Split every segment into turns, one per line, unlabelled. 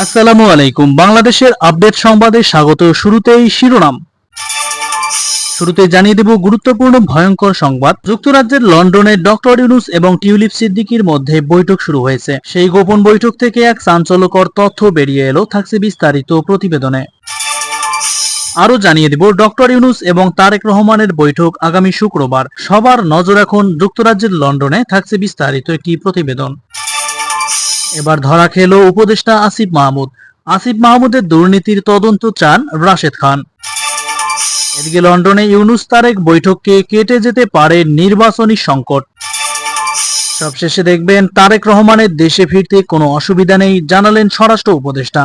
আসসালামু আলাইকুম। বাংলাদেশের আপডেট সংবাদে স্বাগত। শুরুতেই শিরোনাম। শুরুতে জানিয়ে দেব গুরুত্বপূর্ণ ভয়ঙ্কর সংবাদ। যুক্তরাজ্যের লন্ডনে ডক্টর ইউনুস এবং টিউলিপ সিদ্দিকির মধ্যে বৈঠক শুরু হয়েছে। সেই গোপন বৈঠক থেকে এক চাঞ্চল্যকর তথ্য বেরিয়ে এলো, থাকছে বিস্তারিত প্রতিবেদনে। আরও জানিয়ে দেব, ডক্টর ইউনুস এবং তারেক রহমানের বৈঠক আগামী শুক্রবার। সবার নজর এখন যুক্তরাজ্যের লন্ডনে, থাকছে বিস্তারিত একটি প্রতিবেদন। এবার ধরা খেলো উপদেষ্টা আসিফ মাহমুদ। আসিফ মাহমুদের দুর্নীতির তদন্ত চান রাশেদ খান। এদিকে লন্ডনে ইউনুস তারেক বৈঠককে কেটে যেতে পারে নির্বাচনী সংকট। সবশেষে দেখবেন তারেক রহমানের দেশে ফিরতে কোনো অসুবিধা নেই, জানালেন স্বরাষ্ট্র উপদেষ্টা।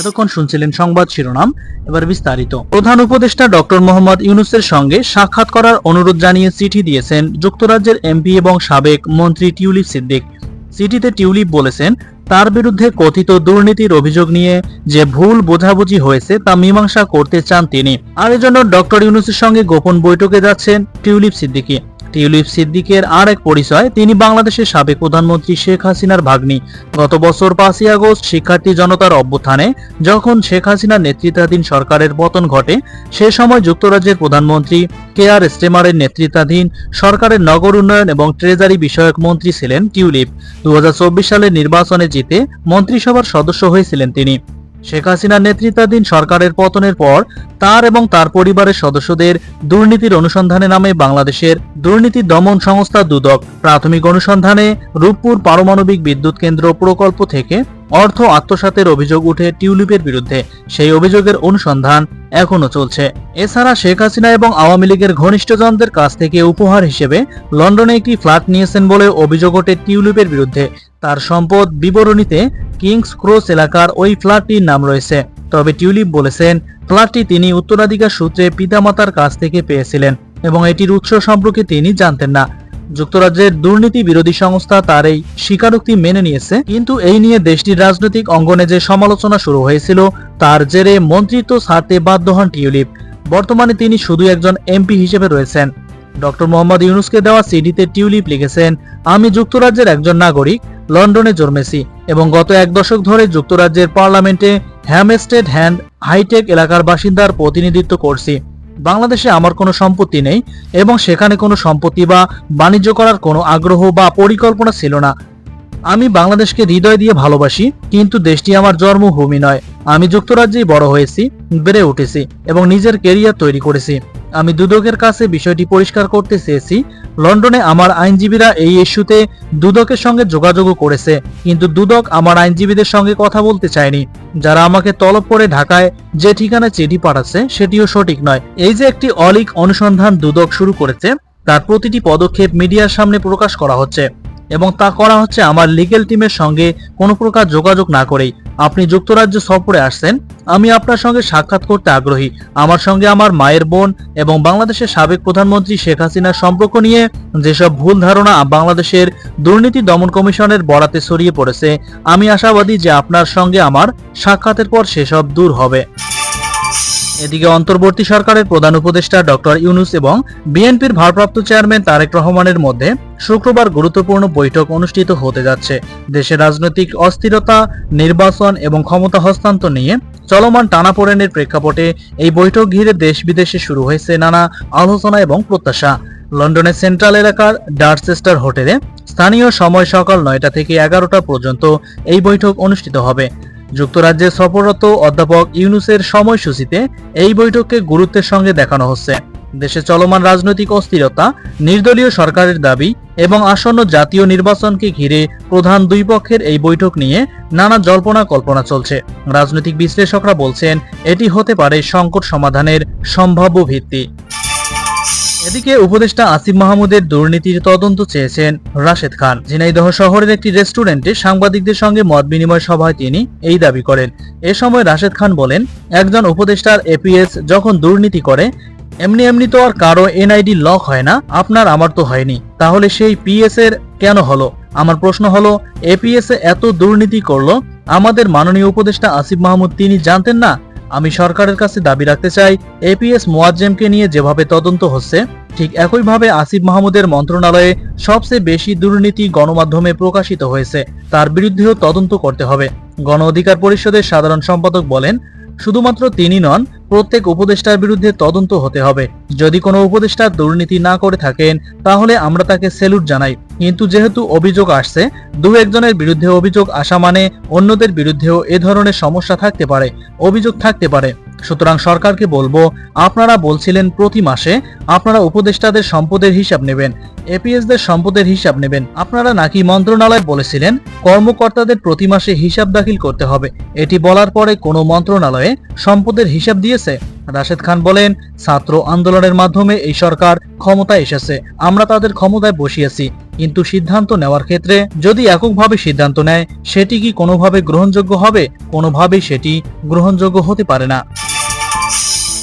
এতক্ষণ শুনছিলেন সংবাদ শিরোনাম, এবার বিস্তারিত। প্রধান উপদেষ্টা ডক্টর মোহাম্মদ ইউনুসের সঙ্গে সাক্ষাৎ করার অনুরোধ জানিয়ে চিঠি দিয়েছেন যুক্তরাজ্যের এমপি এবং সাবেক মন্ত্রী টিউলিপ সিদ্দিক। চিঠিতে টিউলিপ বলেছেন, তার বিরুদ্ধে কথিত দুর্নীতির অভিযোগ নিয়ে যে ভুল বোঝাবুঝি হয়েছে তা মীমাংসা করতে চান তিনি। আর এজন্য ডক্টর ইউনুসের সঙ্গে গোপন বৈঠকে যাচ্ছেন টিউলিপ সিদ্দিকী। টিউলিপ সিদ্দিকের আর এক পরিচয়, তিনি বাংলাদেশের সাবেক প্রধানমন্ত্রী শেখ হাসিনার ভাগ্নি। গত বছর পাঁচই আগস্ট শিক্ষার্থী জনতার অভ্যুত্থানে যখন শেখ হাসিনার নেতৃত্বাধীন সরকারের পতন ঘটে, সে সময় যুক্তরাজ্যের প্রধানমন্ত্রী কে আর স্টেমারের নেতৃত্বাধীন সরকারের নগর উন্নয়ন এবং ট্রেজারি বিষয়ক মন্ত্রী ছিলেন টিউলিপ। দু হাজার চব্বিশ সালের নির্বাচনে জিতে মন্ত্রিসভার সদস্য হয়েছিলেন তিনি। শেখ হাসিনার নেতৃত্বাধীন সরকারের পতনের পর তার এবং তার পরিবারের সদস্যদের দুর্নীতির অনুসন্ধানে নামে বাংলাদেশের দুর্নীতি দমন সংস্থা দুদক। প্রাথমিক অনুসন্ধানে রূপপুর পারমাণবিক বিদ্যুৎ কেন্দ্র প্রকল্প থেকে অর্থ আত্মসাতের অভিযোগ উঠে টিউলিপের বিরুদ্ধে। সেই অভিযোগের অনুসন্ধান এখনও চলছে। এছাড়া শেখ হাসিনা এবং আওয়ামী লীগের ঘনিষ্ঠজনদের কাছ থেকে উপহার হিসেবে লন্ডনে একটি ফ্ল্যাট নিয়েছেন বলে অভিযোগ ওঠে টিউলিপের বিরুদ্ধে। তার সম্পদ বিবরণীতে কিংস ক্রস এলাকার ওই ফ্ল্যাটটির নাম রয়েছে। তবে টিউলিপ বলেছেন, ফ্ল্যাটটি তিনি উত্তরাধিকার সূত্রে পিতামাতার কাছ থেকে পেয়েছিলেন এবং এটির উৎস সম্পর্কে তিনি জানতেন না। যুক্তরাজ্যের দুর্নীতি বিরোধী সংস্থা তার এই স্বীকারোক্তি মেনে নিয়েছে। কিন্তু এই নিয়ে দেশটির রাজনৈতিক অঙ্গনে যে সমালোচনা শুরু হয়েছিল, তার জেরে মন্ত্রিত্ব ছাড়তে বাধ্য হন টিউলিপ। বর্তমানে তিনি শুধু একজন এমপি হিসেবে রয়েছেন। ডক্টর মোহাম্মদ ইউনুসকে দেওয়া সিডিতে টিউলিপ লিখেছেন, আমি যুক্তরাজ্যের একজন নাগরিক, লন্ডনে জন্মেছি এবং গত এক দশক ধরে যুক্তরাজ্যের পার্লামেন্টে হ্যামস্টেড হ্যান্ড হাইটেক এলাকার বাসিন্দার প্রতিনিধিত্ব করছি। বাংলাদেশে আমার কোনো সম্পত্তি নেই এবং সেখানে কোনো সম্পত্তি বা বাণিজ্য করার কোনো আগ্রহ বা পরিকল্পনা ছিল না। আমি বাংলাদেশকে হৃদয় দিয়ে ভালোবাসি, কিন্তু দেশটি আমার জন্মভূমি নয়। আমি যুক্তরাজ্যেই বড় হয়েছি, বেড়ে উঠেছি এবং নিজের কেরিয়ার তৈরি করেছি। আমি দুদকের কাছে বিষয়টি পরিষ্কার করতে চেয়েছি। লন্ডনে আমার আইনজীবীরা এই ইস্যুতে দুদকের সঙ্গে যোগাযোগও করেছে। কিন্তু দুদক আমার আইনজীবীদের সঙ্গে কথা বলতে চায়নি। যারা আমাকে তলব করে ঢাকায় যে ঠিকানায় চিঠি পাঠাচ্ছে, সেটিও সঠিক নয়। এই যে একটি অলিক অনুসন্ধান দুদক শুরু করেছে, তার প্রতিটি পদক্ষেপ মিডিয়ার সামনে প্রকাশ করা হচ্ছে। এবং তা করা হচ্ছে আমার লিগেল টিমের সঙ্গে কোনো প্রকার যোগাযোগ না করেই। আপনি যুক্তরাজ্য সফরে আসছেন, আমি আপনার সঙ্গে সাক্ষাৎ করতে আগ্রহী। আমার সঙ্গে আমার মায়ের বোন এবং বাংলাদেশের সাবেক প্রধানমন্ত্রী শেখ হাসিনার সম্পর্ক নিয়ে যেসব ভুল ধারণা বাংলাদেশের দুর্নীতি দমন কমিশনের বরাতে ছড়িয়ে পড়েছে, আমি আশাবাদী যে আপনার সঙ্গে আমার সাক্ষাতের পর সেসব দূর হবে। এদিকে অন্তর্বর্তী সরকারের প্রধান উপদেষ্টা ডক্টর ইউনুস এবং বিএনপির ভারপ্রাপ্ত চেয়ারম্যান তারেক রহমানের মধ্যে শুক্রবার গুরুত্বপূর্ণ বৈঠক অনুষ্ঠিত হতে যাচ্ছে। দেশের রাজনৈতিক অস্থিরতা, নির্বাচন এবং ক্ষমতা হস্তান্তর নিয়ে চলমান টানাপোড়েনের প্রেক্ষাপটে এই বৈঠক ঘিরে দেশ বিদেশে শুরু হয়েছে নানা আলোচনা এবং প্রত্যাশা। লন্ডনের সেন্ট্রাল এলাকার ডার্সেস্টার হোটেলে স্থানীয় সময় সকাল নয়টা থেকে এগারোটা পর্যন্ত এই বৈঠক অনুষ্ঠিত হবে। যুক্তরাজ্যে সফররত অধ্যাপক ইউনুসের সময়সূচিতে এই বৈঠককে গুরুত্বের সঙ্গে দেখানো হচ্ছে। দেশে চলমান রাজনৈতিক অস্থিরতা, নির্দলীয় সরকারের দাবি এবং আসন্ন জাতীয় নির্বাচনকে ঘিরে প্রধান দুই পক্ষের এই বৈঠক নিয়ে নানা জল্পনা কল্পনা চলছে। রাজনৈতিক বিশ্লেষকরা বলছেন, এটি হতে পারে সংকট সমাধানের সম্ভাব্য ভিত্তি। এদিকে উপদেষ্টা আসিফ মাহমুদের দুর্নীতির তদন্ত চেয়েছেন রাশেদ খান। ঝিনাইদহ শহরের একটি রেস্টুরেন্টে সাংবাদিকদের সঙ্গে মত বিনিময় সভায় তিনি এই দাবি করেন। এ সময় রাশেদ খান বলেন, একজন উপদেষ্টার এপিএস যখন দুর্নীতি করে, এমনি এমনি তো আর কারও এনআইডি লক হয় না, আপনার আমার তো হয়নি। তাহলে সেই পিএস এর কেন হলো? আমার প্রশ্ন হলো, এপিএস এত দুর্নীতি করল, আমাদের মাননীয় উপদেষ্টা আসিফ মাহমুদ তিনি জানতেন না? আমি সরকারের কাছে দাবি রাখতে চাই, এপিএস মোয়াজ্জেমকে নিয়ে যেভাবে তদন্ত হচ্ছে, ঠিক একইভাবে আসিফ মাহমুদের মন্ত্রণালয়ে সবচেয়ে বেশি দুর্নীতি গণমাধ্যমে প্রকাশিত হয়েছে, তার বিরুদ্ধেও তদন্ত করতে হবে। গণ অধিকার পরিষদের সাধারণ সম্পাদক বলেন, শুধুমাত্র তিনি নন প্রত্যেক উপদেষ্টার বিরুদ্ধে তদন্ত হতে হবে। যদি কোনো উপদেষ্টা দুর্নীতি না করে থাকেন, তাহলে আমরা তাকে সেলুট জানাই। কিন্তু যেহেতু অভিযোগ আসছে, দু একজনের বিরুদ্ধে অভিযোগ আসা মানে অন্যদের বিরুদ্ধেও এ ধরনের সমস্যা থাকতে পারে, অভিযোগ থাকতে পারে। সুতরাং সরকারকে বলব, আপনারা বলছিলেন প্রতি মাসে আপনারা উপদেষ্টাদের সম্পদের হিসাব নেবেন। এপিএসদের সম্পদের হিসাব নেবেন। আপনারা নাকি মন্ত্রণালয় বলেছিলেন, কর্মকর্তাদের প্রতি মাসে হিসাব দাখিল করতে হবে। এটি বলার পরে কোনো মন্ত্রণালয়ে সম্পদের হিসাব দিয়েছে? রাশেদ খান বলেন, ছাত্র আন্দোলনের মাধ্যমে এই সরকার ক্ষমতায় এসেছে। আমরা তাদের ক্ষমতায় বসিয়েছি। কিন্তু সিদ্ধান্ত নেওয়ার ক্ষেত্রে যদি এককভাবে সিদ্ধান্ত নেয়, সেটি কি কোনোভাবে গ্রহণযোগ্য হবে? কোনোভাবেই সেটি গ্রহণযোগ্য হতে পারে না।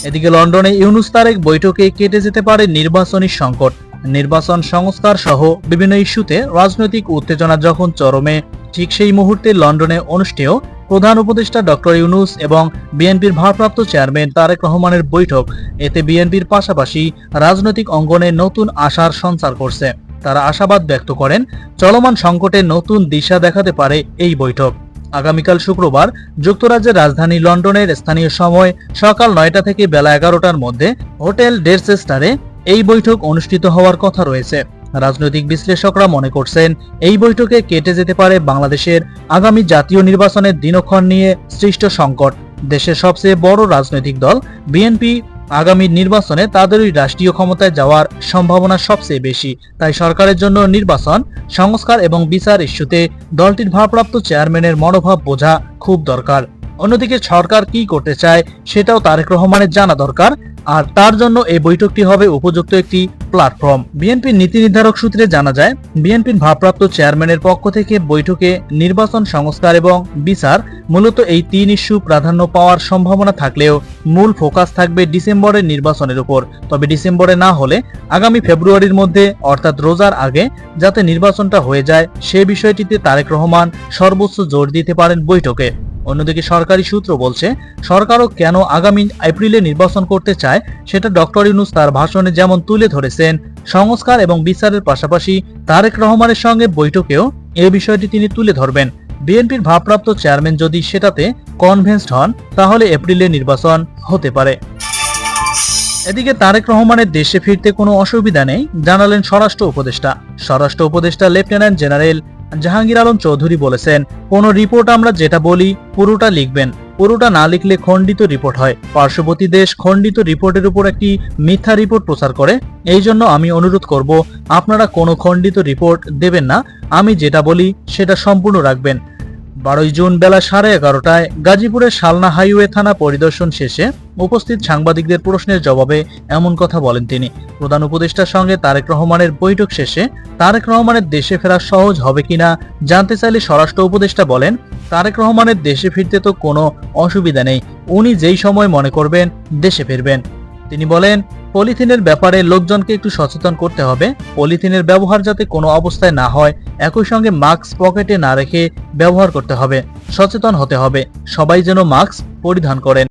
এদিকে লন্ডনে ইউনুস তারেক বৈঠকে কেটে যেতে পারে নির্বাচনী সংকট। নির্বাচন সংস্কার সহ বিভিন্ন ইস্যুতে রাজনৈতিক উত্তেজনা যখন চরমে, ঠিক সেই মুহূর্তে লন্ডনে অনুষ্ঠেয় প্রধান উপদেষ্টা ডক্টর ইউনুস এবং বিএনপির ভারপ্রাপ্ত চেয়ারম্যান তারেক রহমানের বৈঠক। এতে বিএনপির পাশাপাশি রাজনৈতিক অঙ্গনে নতুন আশার সঞ্চার করছে। তারা আশাবাদ ব্যক্ত করেন, চলমান সংকটে নতুন দিশা দেখাতে পারে এই বৈঠক। আগামীকাল শুক্রবার যুক্তরাজ্যের রাজধানী লন্ডনের স্থানীয় সময় সকাল নয়টা থেকে বেলা এগারোটার মধ্যে হোটেল ডেরচেস্টারে এই বৈঠক অনুষ্ঠিত হওয়ার কথা রয়েছে। রাজনৈতিক বিশ্লেষকরা মনে করছেন, এই বৈঠকে কেটে যেতে পারে বাংলাদেশের আগামী জাতীয় নির্বাচনের দিনক্ষণ নিয়ে সৃষ্ট সংকট। দেশের সবচেয়ে বড় রাজনৈতিক দল, বিএনপি আগামী নির্বাচনে তাদেরই রাষ্ট্রীয় ক্ষমতায় যাওয়ার সম্ভাবনা সবচেয়ে বেশি। তাই সরকারের জন্য নির্বাচন, সংস্কার এবং বিচার ইস্যুতে দলটির ভারপ্রাপ্ত চেয়ারম্যানের মনোভাব বোঝা খুব দরকার। অন্যদিকে সরকার কি করতে চায় সেটাও তারেক রহমানের জানা দরকার, আর তার জন্য এই বৈঠকটি হবে উপযুক্ত একটি প্ল্যাটফর্ম। বিএনপির নীতি নির্ধারক সূত্রে জানা যায়, বিএনপির ভারপ্রাপ্ত চেয়ারম্যানের পক্ষ থেকে বৈঠকে নির্বাচন, সংস্কার এবং বিচার মূলত এই তিন ইস্যু প্রাধান্য পাওয়ার সম্ভাবনা থাকলেও মূল ফোকাস থাকবে ডিসেম্বরের নির্বাচনের উপর। তবে ডিসেম্বরে না হলে আগামী ফেব্রুয়ারির মধ্যে, অর্থাৎ রোজার আগে, যাতে নির্বাচনটা হয়ে যায়, সে বিষয়টিতে তারেক রহমান সর্বোচ্চ জোর দিতে পারেন বৈঠকে। অন্যদিকে সরকারি সূত্র বলছে, সরকারও কেন আগামী এপ্রিলে নির্বাচন করতে চায়, সেটা ডক্টর ইউনুস তার ভাষণে যেমন তুলে ধরেছেন, সংস্কার এবং বিচারের পাশাপাশি তারেক রহমানের সঙ্গে বৈঠকেও এ বিষয়টি তিনি তুলে ধরবেন। বিএনপির ভারপ্রাপ্ত চেয়ারম্যান যদি সেটাতে কনভেন্সড হন, তাহলে এপ্রিলে নির্বাচন হতে পারে। এদিকে তারেক রহমানের দেশে ফিরতে কোনো অসুবিধা নেই, জানালেন স্বরাষ্ট্র উপদেষ্টা। স্বরাষ্ট্র উপদেষ্টা লেফটেন্যান্ট জেনারেল জাহাঙ্গীর আলম চৌধুরী বলেছেন, কোনো রিপোর্ট আমরা যেটা বলি পুরোটা লিখবেন। পুরোটা না লিখলে খণ্ডিত রিপোর্ট হয়। পার্শ্ববর্তী দেশ খণ্ডিত রিপোর্টের উপর একটি মিথ্যা রিপোর্ট প্রচার করে। এই জন্য আমি অনুরোধ করব, আপনারা কোনো খণ্ডিত রিপোর্ট দেবেন না। আমি যেটা বলি, সেটা সম্পূর্ণ রাখবেন। বারোই জুন বেলা সাড়ে এগারোটায় গাজীপুরের শালনা হাইওয়ে থানা পরিদর্শন শেষে উপস্থিত সাংবাদিকদের প্রশ্নের জবাবে এমন কথা বলেন তিনি। প্রধান উপদেষ্টার সঙ্গে তারেক রহমানের বৈঠক শেষে তারেক রহমানের দেশে ফেরা সহজ হবে কিনা জানতে চাইলে স্বরাষ্ট্র উপদেষ্টা বলেন, তারেক রহমানের দেশে ফিরতে তো কোনো অসুবিধা নেই, উনি যেই সময় মনে করবেন দেশে ফিরবেন। তিনি বলেন, পলিথিনের ব্যাপারে লোকজনকে একটু সচেতন করতে হবে। পলিথিনের ব্যবহার যাতে কোনো অবস্থায় না হয়, একই সঙ্গে মাস্ক পকেটে না রেখে ব্যবহার করতে হবে। সচেতন হতে হবে। সবাই যেন মাস্ক পরিধান করেন।